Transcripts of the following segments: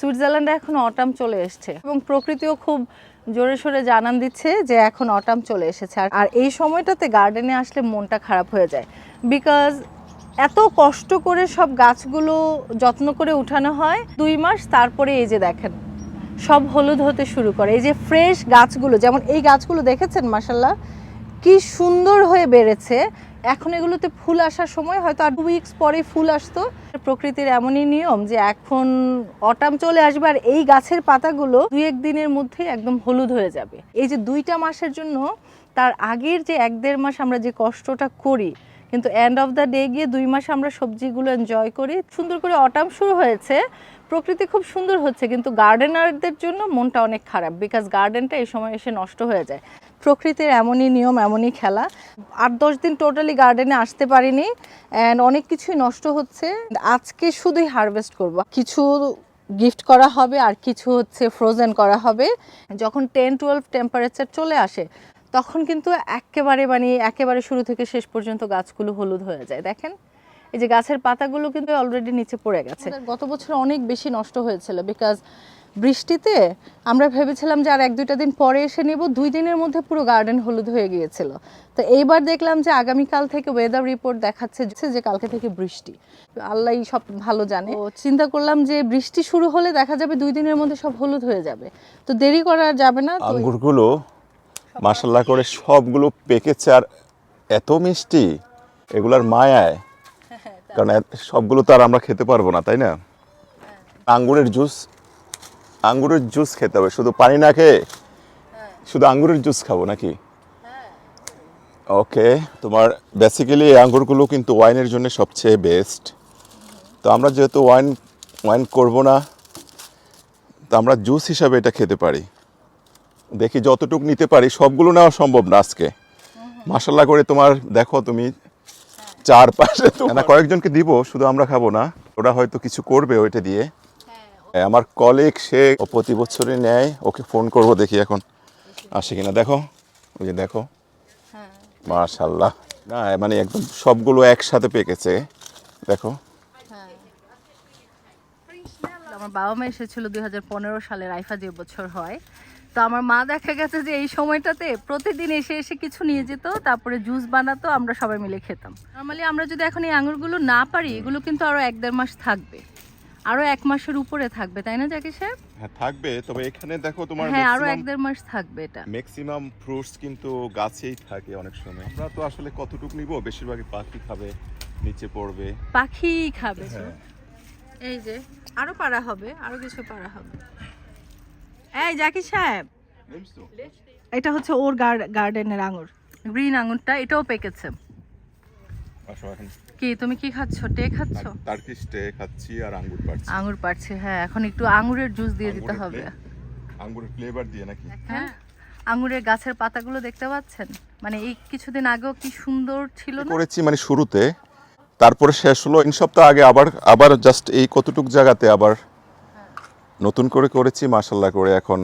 সুইজারল্যান্ডে এখন অটাম চলে এসছে এবং প্রকৃতিও খুব জোরে সোরে জানান দিচ্ছে যে এখন অটাম চলে এসেছে। আর- এই সময়টাতে গার্ডেনে আসলে মনটা খারাপ হয়ে যায়। বিকজ এত কষ্ট করে সব গাছগুলো যত্ন করে উঠানো হয়, দুই মাস তারপরে এই যে দেখেন, সব হলুদ হতে শুরু করে। এই যে ফ্রেশ গাছগুলো, যেমন এই গাছগুলো দেখেছেন মাসাল্লাহ কি সুন্দর হয়ে বেড়েছে। এখন এগুলোতে ফুল আসার সময় হয়তো আর উইকস পরে ফুল আসতো। প্রকৃতির এমনই নিয়ম যে এখন অটাম চলে আসবে আর এই গাছের পাতাগুলো দুই এক দিনের মধ্যেই একদম হলুদ হয়ে যাবে। এই যে দুইটা মাসের জন্য তার আগের যে এক দেড় মাস আমরা যে কষ্টটা করি, কিন্তু এন্ড অফ দ্য ডে গিয়ে দুই মাস আমরা সবজিগুলো এনজয় করি, সুন্দর করে অটাম শুরু হয়েছে, প্রকৃতি খুব সুন্দর হচ্ছে, কিন্তু গার্ডেনারদের জন্য মনটা অনেক খারাপ বিকজ গার্ডেনটা এই সময় এসে নষ্ট হয়ে যায়। প্রকৃতির এমনই নিয়ম, এমনই খেলা। আট, দশ দিন টোটালি গার্ডেনে আসতে পারিনি অ্যান্ড অনেক কিছুই নষ্ট হচ্ছে। আজকে শুধুই হারভেস্ট করব। কিছু গিফট করা হবে আর কিছু হচ্ছে ফ্রোজেন করা হবে। যখন টেন টুয়েলভ টেম্পারেচার চলে আসে, তখন কিন্তু একেবারে মানে একেবারে শুরু থেকে শেষ পর্যন্ত গাছগুলো হলুদ হয়ে যায়। দেখেন, এই যে গাছের পাতাগুলো কিন্তু অলরেডি নিচে পড়ে গেছে। গত বছর অনেক বেশি নষ্ট হয়েছিল বিকজ বৃষ্টিতে আমরা ভেবেছিলাম যে আর এক দুইটা দিন পরে এসে নেব দুই দিনের মধ্যে পুরো গার্ডেন হলুদ হয়ে গিয়েছিল। তো এইবার দেখলাম যে আগামীকাল থেকে ওয়েদার রিপোর্ট দেখাচ্ছে যে কালকে থেকে বৃষ্টি। আল্লাহ সব ভালো জানে। তো চিন্তা করলাম যে বৃষ্টি শুরু হলে দেখা যাবে দুই দিনের মধ্যে সব হলুদ হয়ে যাবে। তো দেরি করা যাবে না আঙ্গুরগুলো মাসাল্লাহ করে সবগুলো পেকেছে আর এত মিষ্টি এগুলার মায়ায়। কারণ সবগুলো তো আর আমরা খেতে পারব না তাই না? আঙ্গুরের জুস আঙ্গুরের জুস খেতে হবে। শুধু পানি না খেয়ে? শুধু আঙ্গুরের জুস খাব নাকি? ওকে তোমার বেসিক্যালি এই আঙ্গুরগুলো কিন্তু ওয়াইনের জন্য সবচেয়ে বেস্ট তো আমরা যেহেতু ওয়াইন ওয়াইন করব না তো আমরা জুস হিসাবে এটা খেতে পারি। দেখি যতটুকু নিতে পারি সবগুলো নেওয়া সম্ভব না আজকে। মাসাল্লাহ করে তোমার দেখো তুমি চার পাশে না কয়েকজনকে দিব শুধু আমরা খাব না। ওরা হয়তো কিছু করবে ওইটা দিয়ে। হ্যাঁ, আমার কলিগ সে প্রতি বছরই নেয়। ওকে ফোন করব, দেখি এখন আসে কিনা। দেখো, ওই যে দেখো। মাশাল্লাহ না মানে একদম সবগুলো একসাথে পেকেছে। দেখো। আমার বাবা মা এসেছিল দুই সালের আইফা যে বছর হয়। তো আমার মা দেখা গেছে যে এই সময়টাতে প্রতিদিন এসে এসে কিছু নিয়ে যেত, তারপরে জুস বানাতো, আমরা সবাই মিলে খেতাম। নর্মালি আমরা যদি এখন এই আঙুরগুলো না পারি, এগুলো কিন্তু আরও এক দেড় মাস থাকবে। আরও এক মাসের উপরে থাকবে তাই না জাকি সাহেব? হ্যাঁ থাকবে। তবে এখানে দেখো তোমার হ্যাঁ আরও এক দেড় মাস থাকবে এটা। ম্যাক্সিমাম ফ্রুটস কিন্তু গাছেই থাকে অনেক সময়। আমরা তো আসলে কতটুকু নিব? বেশিরভাগই পাখি খাবে নিচে পড়বে। পাখি খাবে হ্যাঁ। এই যে আরও পারা হবে আরও কিছু পারা হবে। এই জাকি সাহেব! এটা হচ্ছে ওর গার্ডেনের আঙুর। গ্রিন আঙুরটা এটাও পেকেছে। আসো এখন। কি তুমি কি খাচ্ছ? টে খাচ্ছ? টার্কিশ টে খাচ্ছি আর আঙ্গুর পাচ্ছি আঙুর পাড়ছে হ্যাঁ এখন একটু আঙুরের জুস দিয়ে দিতে হবে। আঙ্গুরের ফ্লেভার দিয়ে নাকি? হ্যাঁ আঙুরের গাছের পাতাগুলো দেখতে পাচ্ছেন? মানে এই কিছুদিন আগেও কি সুন্দর ছিল না? করেছি মানে শুরুতে তারপরে শেষ হলো। তিন সপ্তাহ আগে আবার আবার জাস্ট এই কতটুক জায়গাতে আবার নতুন করে করেছি মাশাল্লাহ করে এখন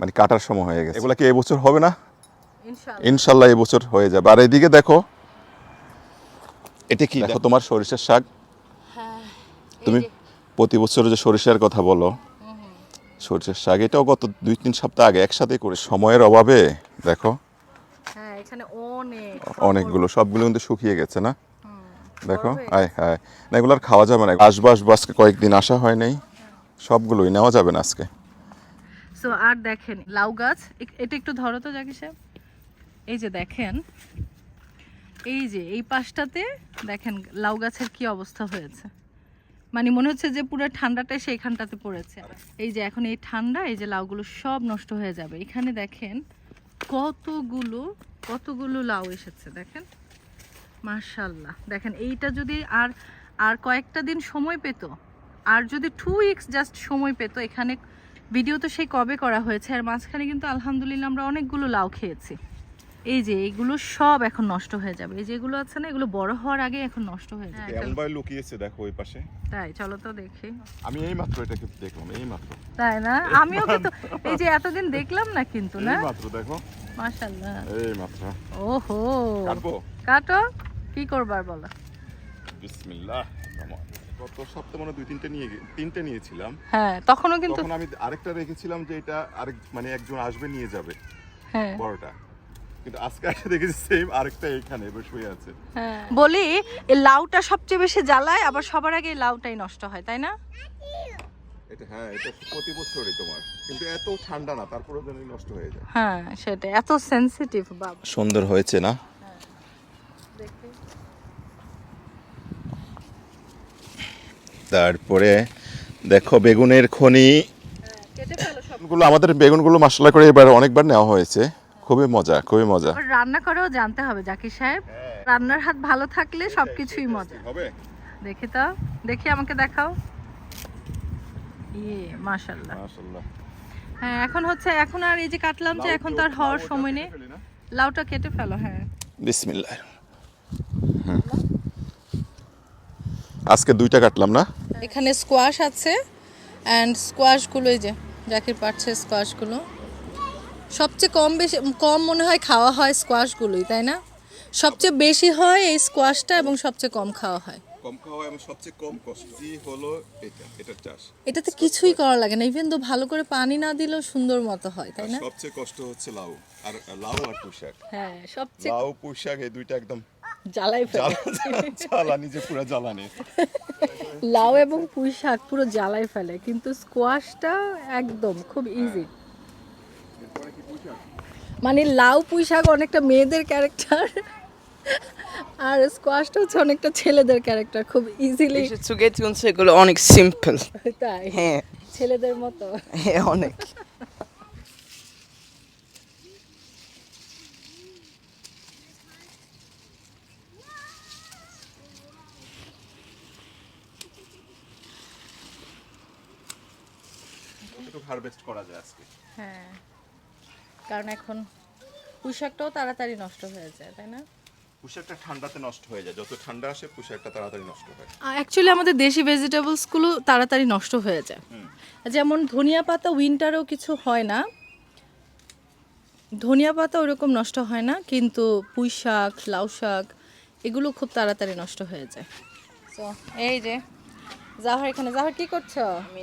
মানে কাটার সময় হয়ে গেছে। এগুলা কি এবছর হবে না? ইনশাল্লাহ এবছর হয়ে যাবে। আর এদিকে দেখো এটা কি? দেখো তোমার সরিষার শাক। তুমি প্রতি বছর যে সরিষার কথা বলো সরিষার শাক এটাও গত দুই তিন সপ্তাহ আগে একসাথে করে সময়ের অভাবে দেখো। হ্যাঁ এখানে অনেক অনেকগুলো সবগুলো কিন্তু শুকিয়ে গেছে না? দেখো হয়ে আয় হায় না এগুলো আর খাওয়া যাবে না। আসব আসব আজকে কয়েকদিন আসা হয় নাই। সবগুলোই নেওয়া যাবে না আজকে। সো আর দেখেন লাউ গাছ এটা একটু ধরো তো জাকি সাহেব। এই যে দেখেন এই যে, এই পাশটাতে দেখেন লাউ গাছের কি অবস্থা হয়েছে। মানে মনে হচ্ছে যে পুরো ঠান্ডাটা সেইখানটাতে পড়েছে। এই যে এখন এই ঠান্ডা, এই যে লাউগুলো সব নষ্ট হয়ে যাবে। এখানে দেখেন কতগুলো কতগুলো লাউ এসেছে, দেখেন। মার্শাল্লাহ দেখেন, এইটা যদি আর আর কয়েকটা দিন সময় পেত, আর যদি টু উইকস জাস্ট সময় পেত, এখানে ভিডিও তো সেই কবে করা হয়েছে, আর মাঝখানে কিন্তু আলহামদুলিল্লাহ আমরা অনেকগুলো লাউ খেয়েছি। এই যে এগুলো সব এখন নষ্ট হয়ে যাবে। এই যেগুলো আছে না এগুলো বড় হওয়ার আগে এখন নষ্ট হয়ে যাবে। কেমন ভাবে লুকিয়েছে দেখো ওই পাশে। তাই চলো তো দেখি। আমি এই মাত্র এটাকে দেখলাম এই মাত্র। তাই না? আমিও কিন্তু এই যে এতদিন দেখলাম না কিন্তু না? এই মাত্র দেখো। মাশাল্লাহ এই মাত্র। ওহো। কাটবো? কাটো। কি করবার বলো? বিসমিল্লাহ গত সপ্তাহে মনে দুই তিনটে নিয়ে তিনটে নিয়েছিলাম। হ্যাঁ তখনও কিন্তু তখন আমি আরেকটা রেখেছিলাম যে এটা আরেক মানে একজন আসবে নিয়ে যাবে হ্যাঁ। বড়টা। কিন্তু আজকে এসে দেখেছি সেম আরেকটা এখানে বসে হয়ে আছে। হ্যাঁ। বলি এই লাউটা সবচেয়ে বেশি জ্বালায় আবার সবার আগে লাউটাই নষ্ট হয় তাই না? এটা হ্যাঁ এটা প্রতি বছরই তোমার। কিন্তু এত ঠান্ডা না তারপরেও যেন নষ্ট হয়ে যায়। হ্যাঁ সেটাই এত সেনসিটিভ বাবা সুন্দর হয়েছে না? তারপরে দেখো বেগুনের খনি। কেটে ফেলো গুলো আমাদের বেগুনগুলো মশলা করে এবার অনেকবার নেওয়া হয়েছে। খুবই মজা খুবই মজা। রান্না করেও জানতে হবে জাকির সাহেব। রান্নার হাত ভালো থাকলে সবকিছুই মজা। হবে। দেখি তো দেখি আমাকে দেখাও। ইয়ে মাশাল্লাহ মাশাআল্লাহ। হ্যাঁ এখন হচ্ছে এখন আর এই যে কাটলাম যে এখন তার হওয়ার সময় নেই। লাউটা কেটে ফেলো হ্যাঁ। বিসমিল্লাহ। হুম। আজকে দুইটা কাটলাম না? এখানে স্কোয়াশ আছে অ্যান্ড স্কোয়াশগুলো এই যে জাকির পাচ্ছে স্কোয়াশগুলো সবচেয়ে কম বেশি কম মনে হয় খাওয়া হয় স্কোয়াশগুলোই তাই না? সবচেয়ে বেশি হয় এই স্কোয়াশটা এবং সবচেয়ে কম খাওয়া হয়। কম খাওয়া এবং সবচেয়ে কম কষ্ট জি হলো এটা এটার চাষ। এটাতে কিছুই করা লাগে না ইভেন তো ভালো করে পানি না দিলেও সুন্দর মতো হয় তাই না? সবচেয়ে কষ্ট হচ্ছে লাউ আর লাউ আর পুঁশাক হ্যাঁ সবচেয়ে লাউ পুঁশাক এই দুইটা একদম জ্বালাই ফেলে। জ্বালা জ্বালা নিজে পুরো জ্বালানি। লাউ এবং পুঁই শাক পুরো জ্বালাই ফেলে কিন্তু স্কোয়াশটা একদম খুব ইজি মানে লাউ পুঁই শাক অনেকটা মেয়েদের ক্যারেক্টার আর স্কোয়াশটা হচ্ছে অনেকটা ছেলেদের ক্যারেক্টার খুব ইজিলি এসে চুগেতুন সেগুলো অনেক সিম্পল তাই? হ্যাঁ। ছেলেদের মতো। হ্যাঁ অনেক। একটু হারভেস্ট করা যায় আজকে। হ্যাঁ। কারণ এখন পুঁই শাকটাও তাড়াতাড়ি নষ্ট হয়ে যায় তাই না? পুঁশাকটা ঠান্ডাতে নষ্ট হয়ে যায়। যত ঠান্ডা আসে পুঁশাকটা তাড়াতাড়ি নষ্ট হয়। অ্যাকচুয়ালি আমাদের দেশি ভেজিটেবলসগুলো তাড়াতাড়ি নষ্ট হয়ে যায়। যেমন ধনিয়া পাতা উইন্টারেও কিছু হয় না। ধনিয়া পাতা ওরকম নষ্ট হয় না কিন্তু পুঁই শাক লাউ শাক এগুলো খুব তাড়াতাড়ি নষ্ট হয়ে যায়। তো এই যে জাহার এখানে। জাহার কি করছ? আমি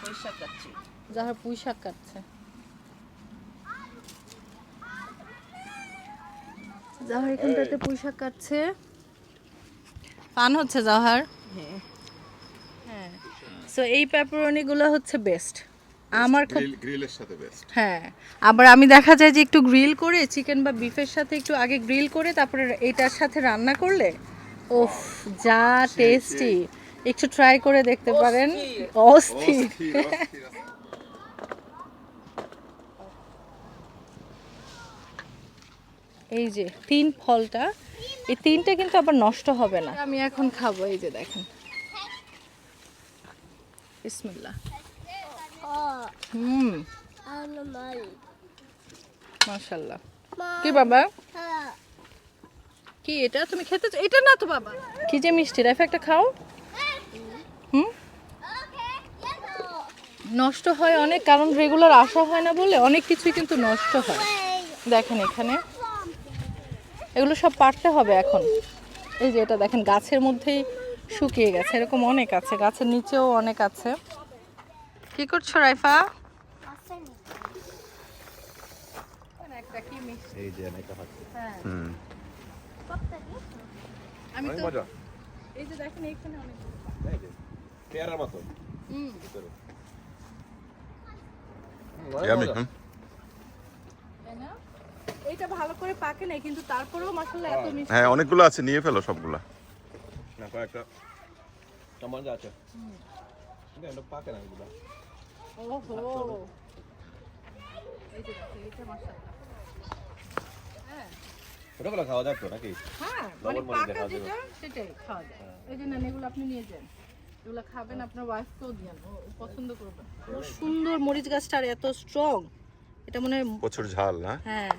পয়সা কাটছি। জাহার পুঁই শাক কাটছে। জাহার এখানটাতে পুঁই কাটছে। পান হচ্ছে জাহার। হ্যাঁ। হ্যাঁ। সো এই প্যাপারনিগুলো হচ্ছে বেস্ট আমার খুব গ্রিলের সাথে বেস্ট হ্যাঁ। আবার আমি দেখা যায় যে একটু গ্রিল করে চিকেন বা বিফের সাথে একটু আগে গ্রিল করে তারপরে এটার সাথে রান্না করলে ওফ যা টেস্টি একটু ট্রাই করে দেখতে পারেন। অস্থির। এই যে তিন ফলটা। এই তিনটা কিন্তু আবার নষ্ট হবে না। আমি এখন খাব এই যে দেখেন। বিসমিল্লাহ। হুম। মাশাল্লাহ কি বাবা? কি এটা তুমি খেতে? এটা না তো বাবা। কি যে মিষ্টি রাইফা একটা খাও। হুম? নষ্ট হয় অনেক কারণ রেগুলার আসা হয় না বলে অনেক কিছুই কিন্তু নষ্ট হয়। দেখেন এখানে। এগুলো সব পারতে হবে এখন। এই যে এটা দেখেন গাছের মধ্যেই শুকিয়ে গেছে। এরকম অনেক আছে গাছের নিচেও অনেক আছে। কি করছ রাইফা? একটা কি এই যে অনেকটা হচ্ছে হ্যাঁ। হুম। আমি তো এই যে দেখেন এখানে অনেক পেয়ারার মতো। হুম ইয়ামি হুম তাই না? এইটা ভালো করে পাকে নাই কিন্তু তারপরেও মাসাল্লাহ এত মিষ্টি। হ্যাঁ অনেকগুলো আছে নিয়ে ফেলো সবগুলা। না কয়েকটা। মজা আছে। কিন্তু পাকে না এগুলো। ওহো। এই যে হ্যাঁ। ছোটগুলো খাওয়া যাবে নাকি? হ্যাঁ মানে মরিচ পাকা যেটা সেটাই খাওয়া যায়। এই যে এগুলো আপনি নিয়ে যান। এগুলো খাবেন আপনার ওয়াইফকেও দিয়েন ও ও পছন্দ করবে ও সুন্দর মরিচ গাছটা আর এত স্ট্রং এটা মনে হয় প্রচুর ঝাল না? হ্যাঁ।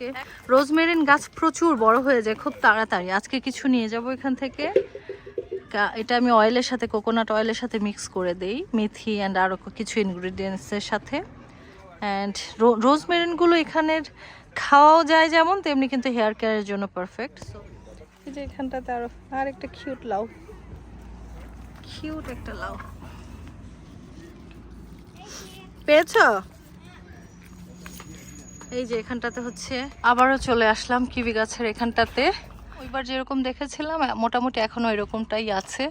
আজকে রোজমেরিন গাছ প্রচুর বড় হয়ে যায় খুব তাড়াতাড়ি। আজকে কিছু নিয়ে যাব এখান থেকে। এটা আমি অয়েলের সাথে কোকোনাট অয়েলের সাথে মিক্স করে দেই মেথি অ্যান্ড আরও কিছু ইনগ্রিডিয়েন্টসের সাথে। অ্যান্ড রোজমেরিনগুলো এখানের খাওয়াও যায় যেমন তেমনি কিন্তু হেয়ার কেয়ারের জন্য পারফেক্ট সো এই যে এখানটাতে আরও আর একটা কিউট লাউ। কিউট একটা লাউ। পেয়েছ? এই যে এখানটাতে হচ্ছে আবারও চলে আসলাম কিবি গাছের এখানটাতে। ওইবার যেরকম দেখেছিলাম মোটামুটি এখনও এরকমটাই আছে।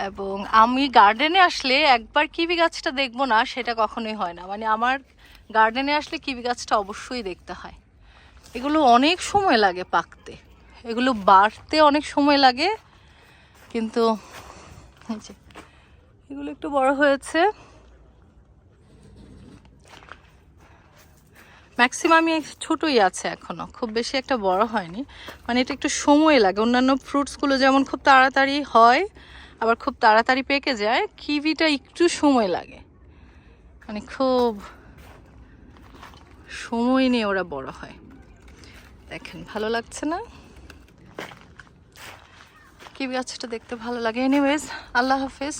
এবং আমি গার্ডেনে আসলে একবার কিবি গাছটা দেখব না, সেটা কখনোই হয় না। মানে আমার গার্ডেনে আসলে কিবি গাছটা অবশ্যই দেখতে হয়। এগুলো অনেক সময় লাগে পাকতে। এগুলো বাড়তে অনেক সময় লাগে। কিন্তু এগুলো একটু বড় হয়েছে। ম্যাক্সিমামই ছোটই আছে এখনও খুব বেশি একটা বড় হয়নি। মানে এটা একটু সময় লাগে। অন্যান্য ফ্রুটসগুলো যেমন খুব তাড়াতাড়ি হয়, আবার খুব তাড়াতাড়ি পেকে যায় কিভিটা একটু সময় লাগে। মানে খুব সময় নিয়ে ওরা বড় হয়। দেখেন, ভালো লাগছে না? কিবি গাছটা দেখতে ভালো লাগে। এনিওয়েজ আল্লাহ হাফিজ।